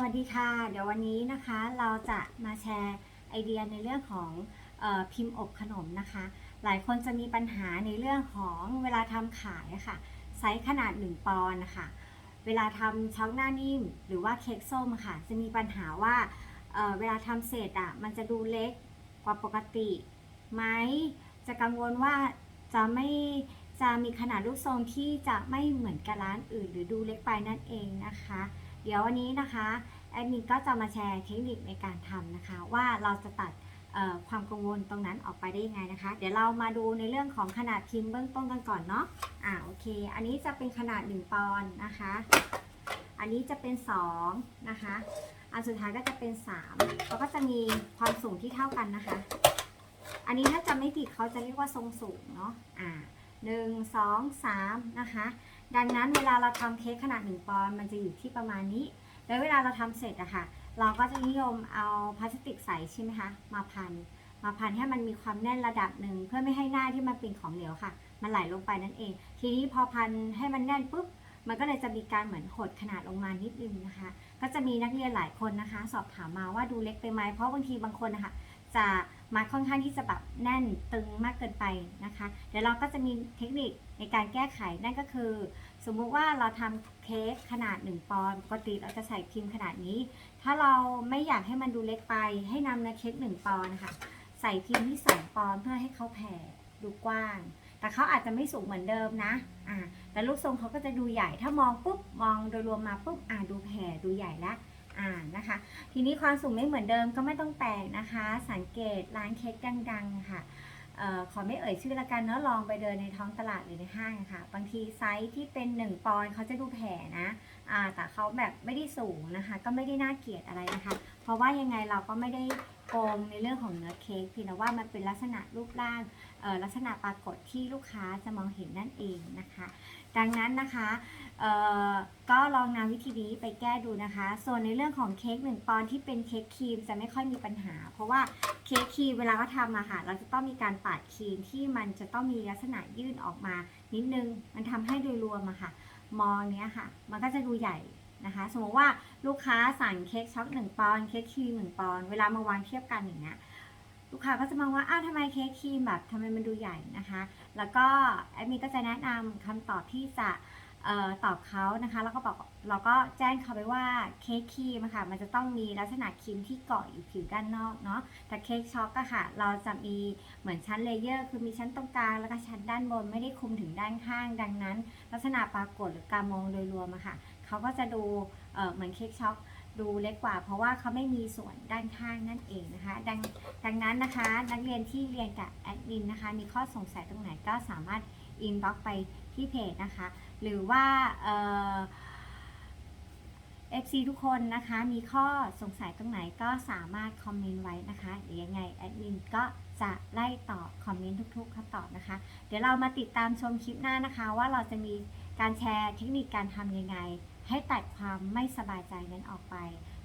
วัสดีค่ะ เดี๋ยววันนี้นะคะเราจะมาแชร์ไอเดียในเรื่องของออพิมพ์อบขนมนะคะ หลายคนจะมีปัญหาในเรื่องของเวลาทำขายะค่ะไซส์ขนาด 1 ปอนด์นะคะเวลาทำช็อกหน้านิ่ม หรือว่าเค้กส้มค่ะ จะมีปัญหาว่าเเวลาทำเสร็จอะมันจะดูเล็กกว่าปกติไหมจะกังวลว่าจะไม่จะมีขนาดลูกทรงที่จะไม่เหมือนกับร้านอื่น หรือดูเล็กไปนั่นเองนะคะ เดี๋ยววันนี้นะคะแอดมินก็จะมาแชร์เทคนิคในการทำนะคะ ว่าเราจะตัดความกังวลตรงนั้นออกไปได้ยังไงนะคะ เดี๋ยวเรามาดูในเรื่องของขนาดพิมพ์เบื้องต้นกันก่อนเนาะอ่าโอเค อันนี้จะเป็นขนาด 1 ปอนด์นะคะ อันนี้จะเป็น 2 นะคะ อันสุดท้ายก็จะเป็น3เขาก็จะมีความสูงที่เท่ากันนะคะ อันนี้ถ้าจำไม่ผิดเขาจะเรียกว่าทรงสูงเนาะอ่าหนึ่งสองสามนะคะ ดังนั้นเวลาเราทำเค้กขนาด 1 ปอนด์มันจะอยู่ที่ประมาณนี้ แล้วเวลาเราทำเสร็จอะค่ะ เราก็จะนิยมเอาพลาสติกใสใช่ไหมคะมาพัน มาพันให้มันมีความแน่นระดับหนึ่งเพื่อไม่ให้หน้าที่มันเป็นของเหลวค่ะ มันไหลลงไปนั่นเอง ทีนี้พอพันให้มันแน่นปุ๊บมันก็เลยจะมีการเหมือนหดขนาดลงมานิดนึงนะคะ ก็จะมีนักเรียนหลายคนนะคะ สอบถามมาว่าดูเล็กไปไหมเพราะบางทีบางคนนะคะ จะมาค่อนข้างที่จะแบบแน่นตึงมากเกินไปนะคะ เดี๋ยวเราก็จะมีเทคนิคในการแก้ไขนั่นก็คือ สมมุติว่าเราทำเค้กขนาด 1 ปอนด์ปกติเราจะใส่พิมพ์ขนาดนี้ ถ้าเราไม่อยากให้มันดูเล็กไป ให้นำเนื้อเค้ก1ปอนด์นะคะใส่พิมพ์ที่ 2 ปอนด์เพื่อให้เขาแผ่ดูกว้าง แต่เขาอาจจะไม่สูงเหมือนเดิมนะอ่าแต่รูปทรงเขาก็จะดูใหญ่ถ้ามองปุ๊บมองโดยรวมมาปุ๊บอ่าดูแผ่ดูใหญ่และ อ่านะคะ ทีนี้ความสูงไม่เหมือนเดิมก็ไม่ต้องแปลกนะคะ สังเกตร้านเค้กดังๆค่ะออขอไม่เอ่ยชื่อละกันเนาะลองไปเดินในท้องตลาดหรือในห้างค่ะ บางทีไซส์ที่เป็น 1 ปอนด์เขาจะดูแผ่นะอ่าแต่เขาแบบไม่ได้สูงนะคะ ก็ไม่ได้น่าเกลียดอะไรนะคะ เพราะว่ายังไงเราก็ไม่ได้โกงในเรื่องของเนื้อเค้กเพียงแต่ว่ามันเป็นลักษณะรูปร่างลักษณะปรากฏที่ลูกค้าจะมองเห็นนั่นเองนะคะ ดังนั้นนะคะ ก็ลองนำวิธีนี้ไปแก้ดูนะคะ ส่วนในเรื่องของเค้กหนึ่งปอนที่เป็นเค้กครีมจะไม่ค่อยมีปัญหา เพราะว่าเค้กครีมเวลาเขาทำอะค่ะเราจะต้องมีการปาดครีมที่มันจะต้องมีลักษณะยื่นออกมา นิดนึง มันทำให้โดยรวมอะค่ะ มองเนี้ยค่ะ มันก็จะดูใหญ่นะคะ สมมติว่าลูกค้าสั่งเค้กช็อกหนึ่งปอนเค้กครีมหนึ่งปอนเวลามาวางเทียบกันอย่างเงี้ยลูกค้าก็จะมองว่า อ้าวทำไมเค้กครีมแบบทำไมมันดูใหญ่นะคะ แล้วก็แอดมินก็จะแนะนำคำตอบที่จะ ออตอบเขานะคะแล้วก็บอกเราก็แจ้งเขาไปว่าเค้กครีมค่ะมันจะต้องมีลักษณะครีมที่เกาะอยู่ผิวด้านนอกเนาะแต่เค้กช็อกอะค่ะ เราจะมีเหมือนชั้นเลเยอร์ คือมีชั้นตรงกลางแล้วก็ชั้นด้านบนไม่ได้คลุมถึงด้านข้างดังนั้น ลักษณะปรากฏหรือการมองโดยรวมอะค่ะเขาก็จะดูเเหมือนเค้กช็อก ดูเล็กกว่า เพราะว่าเขาไม่มีส่วนด้านข้างนั่นเองนะคะ ดังดังนั้นนะคะ นักเรียนที่เรียนกับแอดมินนะคะ มีข้อสงสัยตรงไหนก็สามารถอินบ็อกไปที่เพจนะคะ หรือว่าเอ่อ FC ทุกคนนะคะ มีข้อสงสัยตรงไหนก็สามารถคอมเมนต์ไว้นะคะเดี๋ยวยังไงแอดมินก็จะไล่ตอบคอมเมนต์ทุกๆคำตอบนะคะ เดี๋ยวเรามาติดตามชมคลิปหน้านะคะ ว่าเราจะมีการแชร์เทคนิคการทำยังไง ให้ตัดความไม่สบายใจนั้นออกไป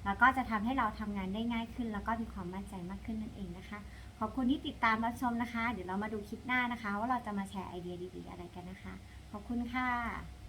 แล้วก็จะทำให้เราทำงานได้ง่ายขึ้น แล้วก็มีความมั่นใจมากขึ้นนั่นเองนะคะ ขอบคุณที่ติดตามรับชมนะคะ เดี๋ยวเรามาดูคลิปหน้านะคะ ว่าเราจะมาแชร์ไอเดียดีๆอะไรกันนะคะ ขอบคุณค่ะ